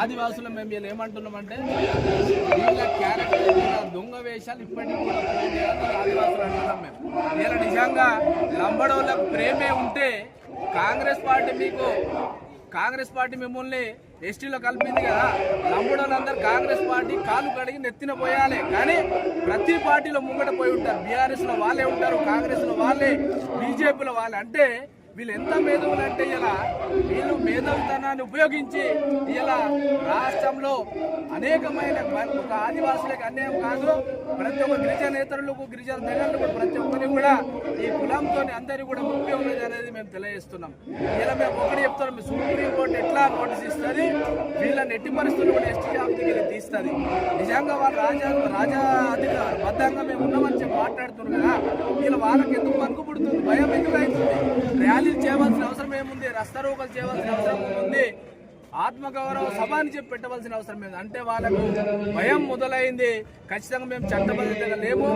ఆదివాసులు మేము వీళ్ళు ఏమంటున్నామంటే వీళ్ళ క్యారెక్టర్ దొంగ వేషాలు ఇప్పటికీ కూడా ఆదివాసులు అంటున్నాం మేము. వీళ్ళ నిజంగా లంబడోళ్ళకు ప్రేమే ఉంటే కాంగ్రెస్ పార్టీ మీకు కాంగ్రెస్ పార్టీ మిమ్మల్ని ఎస్టీలో కలిపింది కదా లంబడోళ్ళందరూ కాంగ్రెస్ పార్టీ కాలు కడిగి నెత్తిన పోయాలి. కానీ ప్రతి పార్టీలో ముంగట పోయి ఉంటారు. బీఆర్ఎస్లో వాళ్ళే ఉంటారు కాంగ్రెస్లో వాళ్ళే బీజేపీలో వాళ్ళే. అంటే వీళ్ళు ఎంత మేధవులు అంటే ఇలా వీళ్ళు మేధవుతనాన్ని ఉపయోగించి ఇలా రాష్ట్రంలో అనేకమైన ఒక ఆదివాసులకు అన్యాయం కాదు. ప్రతి ఒక్క గిరిజనేతరులకు గిరిజన తెగలకు ప్రతి ఒక్కరికి కూడా ఈ కులంతో అందరికీ కూడా ముఖ్యం ఉన్నది అనేది మేము తెలియజేస్తున్నాం. ఇలా మేము ఒకటి చెప్తున్నాం మీ సుప్రీం ఎట్లా నోటీస్ ఇస్తుంది? వీళ్ళని ఎట్టి పరిస్థితులు కూడా ఎస్టీ జాబితా తీస్తుంది. నిజంగా వాళ్ళు రాజా రాజా అధికార బద్దంగా మేము ఉన్నామని చెప్పి మాట్లాడుతున్నారు కదా. వీళ్ళు వాళ్ళకి ఎందుకు పనుకు పుడుతుంది భయం ఎందుకు అవుతుంది ర్యాలీలు చేయవలసిన అవసరం ఏముంది రస్తారోకలు చేయవలసిన అవసరం ఉంది. ఆత్మగౌరవ సభ అని చెప్పి పెట్టవలసిన అవసరం లేదు. అంటే వాళ్ళకు భయం మొదలైంది. ఖచ్చితంగా మేము చట్టబద్ధంగా లేము.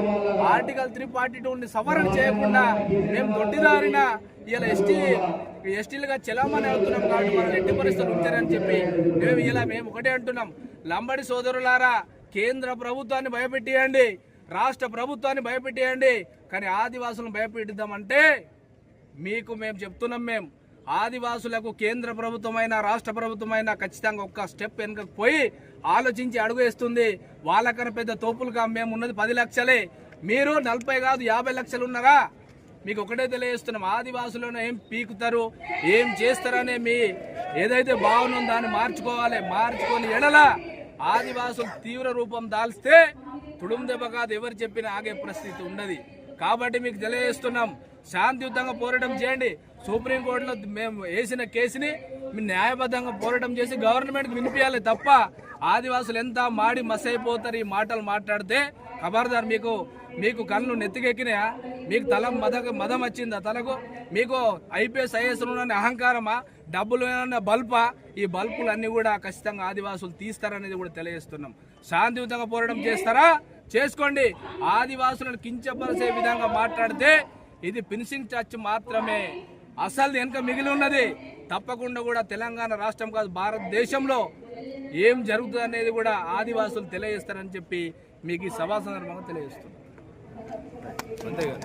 ఆర్టికల్ త్రీ ఫార్టీ టూని సవరణ చేయకుండా మేము దొడ్డిదారిన ఇలా ఎస్టీ ఎస్టీలుగా చెలామణి అవుతున్నాం కాబట్టి మనం ఎట్టి పరిస్థితులు ఉంచారని చెప్పి మేము ఇలా మేము ఒకటే అంటున్నాం. లంబడి సోదరులారా కేంద్ర ప్రభుత్వాన్ని భయపెట్టేయండి. రాష్ట్ర ప్రభుత్వాన్ని భయపెట్టేయండి. కానీ ఆదివాసులను భయపెట్టిద్దామంటే మీకు మేము చెప్తున్నాం మేము. ఆదివాసులకు కేంద్ర ప్రభుత్వమైన రాష్ట్ర ప్రభుత్వమైన ఖచ్చితంగా ఒక్క స్టెప్ వెనుకకు పోయి ఆలోచించి అడుగు వేస్తుంది. వాళ్ళకన్నా పెద్ద తోపులుగా మేము ఉన్నది పది లక్షలే. మీరు నలభై కాదు యాభై లక్షలు ఉన్నారా మీకు ఒకటే తెలియజేస్తున్నాం. ఆదివాసులను ఏం పీకుతారు ఏం చేస్తారనే మీ ఏదైతే బాగున్నో దాన్ని మార్చుకోవాలి. మార్చుకొని ఎడల ఆదివాసులు తీవ్ర రూపం దాల్స్తే తుడుం దెబ్బ కాదు ఎవరు చెప్పినా ఆగే పరిస్థితి ఉండదు. కాబట్టి మీకు తెలియజేస్తున్నాం. శాంతియుతంగా పోరాటం చేయండి. సుప్రీంకోర్టులో మేము వేసిన కేసుని న్యాయబద్ధంగా పోరాటం చేసి గవర్నమెంట్కి వినిపించాలి తప్ప ఆదివాసులు ఎంత మాడి మస్ అయిపోతారు ఈ మాటలు మాట్లాడితే? ఖబర్దార్ మీకు మీకు కళ్ళు నెత్తికెక్కినాయా? మీకు తల మద మదం వచ్చిందా తలకు? మీకు ఐపీఎస్ ఐఎస్ ఉన్న అహంకారమా? డబ్బులు ఏమన్నా బల్పా? ఈ బల్పులన్నీ కూడా ఖచ్చితంగా ఆదివాసులు తీస్తారనేది కూడా తెలియజేస్తున్నాం. శాంతియుతంగా పోరాటం చేస్తారా? చేసుకోండి. ఆదివాసులను కించపరిచే విధంగా మాట్లాడితే ఇది ఫినిషింగ్ టచ్ మాత్రమే. అసలు వెనుక మిగిలి ఉన్నది తప్పకుండా కూడా తెలంగాణ రాష్ట్రం కాదు భారతదేశంలో ఏం జరుగుతుంది అనేది కూడా ఆదివాసులు తెలియజేస్తారని చెప్పి మీకు ఈ సభా సందర్భంగా తెలియజేస్తున్నాం. అంతేగా?